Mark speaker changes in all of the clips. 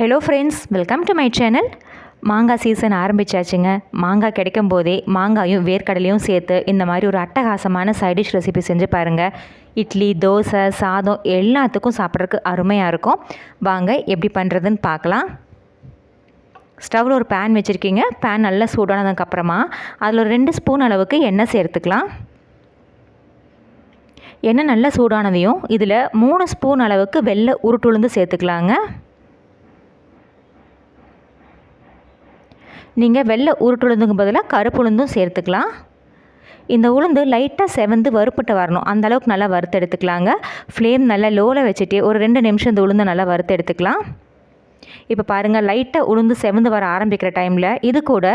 Speaker 1: Hello friends welcome to my channel மாங்காய் season ஆரம்பிச்சாச்சுங்க. மாங்காய் கிடைக்கும் போதே மாங்காயும் வேர்க்கடலையும் சேர்த்து இந்த மாதிரி ஒரு அட்டகாசமான சைடிஷ் ரெசிபி செஞ்சு பாருங்கள் இட்லி தோசை சாதம் எல்லாத்துக்கும் சாப்பிட்றதுக்கு அருமையாக இருக்கும். வாங்க எப்படி பண்ணுறதுன்னு பார்க்கலாம். ஸ்டவ்வில் ஒரு பேன் வச்சுருக்கீங்க. பேன் நல்லா சூடானதுக்கப்புறமா அதில் ஒரு ரெண்டு ஸ்பூன் அளவுக்கு எண்ணெய் சேர்த்துக்கலாம். எண்ணெய் நல்லா சூடானதையும் இதில் மூணு ஸ்பூன் அளவுக்கு வெள்ளை உருட்டுளுந்து சேர்த்துக்கலாங்க. நீங்கள் வெள்ளை உருட்டுளுந்துக்கு பதிலாக கருப்பு உளுந்தும் சேர்த்துக்கலாம். இந்த உளுந்து லைட்டாக செவந்து வறுப்பட்டு வரணும். அந்த அளவுக்கு நல்லா வறுத்து எடுத்துக்கலாங்க. ஃப்ளேம் நல்லா லோவில் வச்சுட்டு ஒரு ரெண்டு நிமிஷம் இந்த உளுந்து நல்லா வறுத்து எடுத்துக்கலாம். இப்போ பாருங்கள் லைட்டாக உளுந்து செவந்து வர ஆரம்பிக்கிற டைமில் இது கூட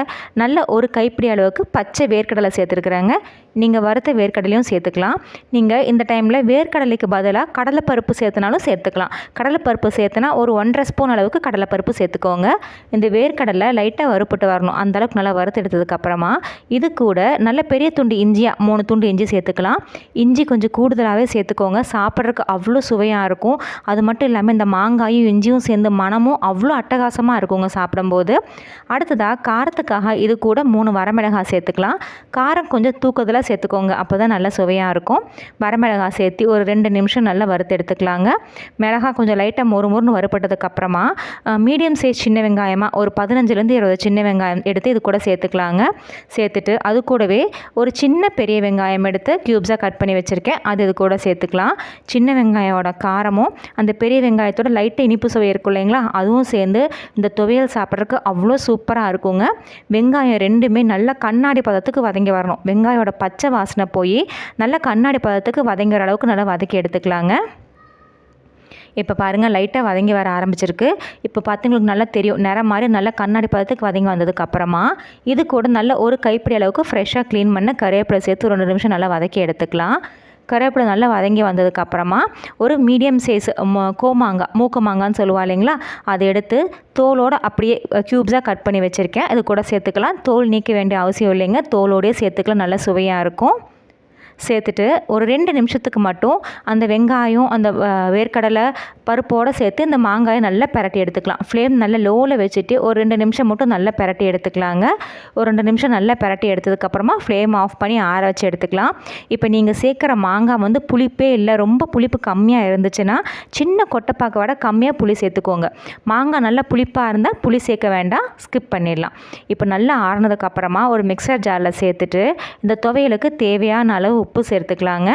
Speaker 1: நல்ல ஒரு கைப்பிடி அளவுக்கு பச்சை வேர்க்கடலை சேர்த்துருக்குறாங்க. நீங்கள் வறுத்த வேர்க்கடலையும் சேர்த்துக்கலாம். நீங்கள் இந்த டைமில் வேர்க்கடலைக்கு பதிலாக கடலைப்பருப்பு சேர்த்துனாலும் சேர்த்துக்கலாம். கடலைப்பருப்பு சேர்த்துனா ஒரு ஒன்றரை ஸ்பூன் அளவுக்கு கடலைப்பருப்பு சேர்த்துக்கோங்க. இந்த வேர்க்கடலை லைட்டாக வறுப்பட்டு வரணும். அந்தளவுக்கு நல்லா வறுத்து எடுத்ததுக்கப்புறமா இது கூட நல்ல பெரிய துண்டு இஞ்சியாக மூணு துண்டு இஞ்சி சேர்த்துக்கலாம். இஞ்சி கொஞ்சம் கூடுதலாகவே சேர்த்துக்கோங்க. சாப்பிட்றதுக்கு அவ்வளோ சுவையாக இருக்கும். அது மட்டும் இல்லாமல் இந்த மாங்காயும் இஞ்சியும் சேர்ந்து மனமும் அவ்வளோ அவ்வளோ அட்டகாசமாக இருக்குங்க சாப்பிடும்போது. அடுத்ததாக காரத்துக்காக இது கூட மூணு வரமிளகாய் சேர்த்துக்கலாம். காரம் கொஞ்சம் தூக்கத்தில் சேர்த்துக்கோங்க அப்போ தான் நல்லா சுவையாக இருக்கும். வரமிளகாய் சேர்த்து ஒரு ரெண்டு நிமிஷம் நல்லா வறுத்து எடுத்துக்கலாங்க. மிளகாய் கொஞ்சம் லைட்டாக மொறு மொறுன்னு வறுப்பட்டதுக்கப்புறமா மீடியம் சைஸ் சின்ன வெங்காயமாக ஒரு பதினஞ்சுலேருந்து இருபது சின்ன வெங்காயம் எடுத்து இது கூட சேர்த்துக்கலாங்க. சேர்த்துட்டு அது கூடவே ஒரு சின்ன பெரிய வெங்காயம் எடுத்து க்யூப்ஸாக கட் பண்ணி வச்சுருக்கேன். அது இது கூட சேர்த்துக்கலாம். சின்ன வெங்காயோட காரமும் அந்த பெரிய வெங்காயத்தோட லைட்டாக இனிப்பு சுவை இருக்கும் இல்லைங்களா அதுவும் சேர்ந்து இந்த துவையல் சாப்பிட்றதுக்கு அவ்வளோ சூப்பராக இருக்குங்க. வெங்காயம் ரெண்டுமே நல்லா கண்ணாடி பதத்துக்கு வதங்கி வரணும். வெங்காயோட பச்சை வாசனை போய் நல்லா கண்ணாடி பதத்துக்கு வதங்குற அளவுக்கு நல்லா வதக்கி எடுத்துக்கலாங்க. இப்போ பாருங்கள் லைட்டாக வதங்கி வர ஆரம்பிச்சிருக்கு. இப்போ பார்த்தீங்களுக்கு நல்லா தெரியும். நிறம் மாதிரி நல்லா கண்ணாடி பதத்துக்கு வதங்கி வந்ததுக்கப்புறமா இது கூட நல்ல ஒரு கைப்பிடி அளவுக்கு ஃப்ரெஷ்ஷாக க்ளீன் பண்ண கருவேப்பிலை சேர்த்து ரெண்டு நிமிஷம் நல்லா வதக்கி எடுத்துக்கலாம். கருவேப்பிலை நல்லா வதங்கி வந்ததுக்கப்புறமா ஒரு மீடியம் சைஸ் கோமாங்காய் மூக்கு மாங்கான்னு சொல்லுவா இல்லைங்களா? அதை எடுத்து தோலோடு அப்படியே க்யூப்ஸாக கட் பண்ணி வச்சுருக்கேன். அது கூட சேர்த்துக்கலாம். தோல் நீக்க வேண்டிய அவசியம் இல்லைங்க. தோலோடையே சேர்த்துக்கலாம். நல்லா சுவையாக இருக்கும். சேர்த்துட்டு ஒரு ரெண்டு நிமிஷத்துக்கு மட்டும் அந்த வெங்காயம் அந்த வேர்க்கடலை பருப்போடு சேர்த்து இந்த மாங்காயை நல்லா பரட்டி எடுத்துக்கலாம். ஃப்ளேம் நல்லா லோவில் வச்சுட்டு ஒரு ரெண்டு நிமிஷம் மட்டும் நல்லா பரட்டி எடுத்துக்கலாங்க. ஒரு ரெண்டு நிமிஷம் நல்லா பரட்டி எடுத்ததுக்கப்புறமா ஃப்ளேம் ஆஃப் பண்ணி ஆற வச்சு எடுத்துக்கலாம். இப்போ நீங்கள் சேர்க்குற மாங்காய் வந்து புளிப்பே இல்லை ரொம்ப புளிப்பு கம்மியாக இருந்துச்சுன்னா சின்ன கொட்டைப்பாக்க விட கம்மியாக புளி சேர்த்துக்கோங்க. மாங்காய் நல்லா புளிப்பாக இருந்தால் புளி சேர்க்க வேண்டாம் ஸ்கிப் பண்ணிடலாம். இப்போ நல்லா ஆறுனதுக்கப்புறமா ஒரு மிக்சர் ஜாரில் சேர்த்துட்டு இந்த துவையலுக்கு தேவையான அளவு உப்பு சேர்த்துக்கலாங்க.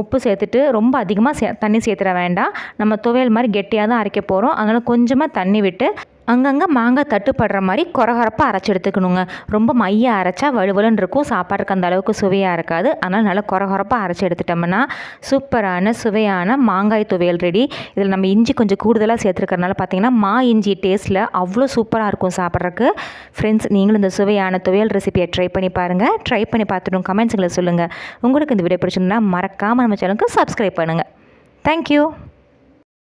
Speaker 1: உப்பு சேர்த்துட்டு ரொம்ப அதிகமாக சே தண்ணி சேர்த்துட வேண்டாம். நம்ம துவையல் மாதிரி கெட்டியாக தான் அரைக்க போகிறோம் அதனால் கொஞ்சமாக தண்ணி விட்டு அங்கங்கே மாங்காய் தட்டுப்படுற மாதிரி குறகுறப்பாக அரைச்சி எடுத்துக்கணுங்க. ரொம்ப மைய அரைச்சா வலுவலுன்னு இருக்கும். சாப்பாடுக்கு அந்த அளவுக்கு சுவையாக இருக்காது. அதனால் நல்லா குறகுறப்பாக அரைச்சி எடுத்துட்டோம்னா சூப்பரான சுவையான மாங்காய் துவையல் ரெடி இதில் நம்ம இஞ்சி கொஞ்சம் கூடுதலாக சேர்த்துருக்கறனால பார்த்தீங்கன்னா மா இஞ்சி டேஸ்ட்டில் அவ்வளோ சூப்பராக இருக்கும் சாப்பிட்றதுக்கு. ஃப்ரெண்ட்ஸ் நீங்களும் இந்த சுவையான துவையல் ரெசிபியை ட்ரை பண்ணி பாருங்கள் ட்ரை பண்ணி பார்த்துட்டு கமெண்ட்ஸுங்களை சொல்லுங்கள் உங்களுக்கு இந்த வீடியோ பிடிச்சிருந்தா மறக்காமல் நம்ம சேனலுக்கு சப்ஸ்கிரைப் பண்ணுங்கள் தேங்க்யூ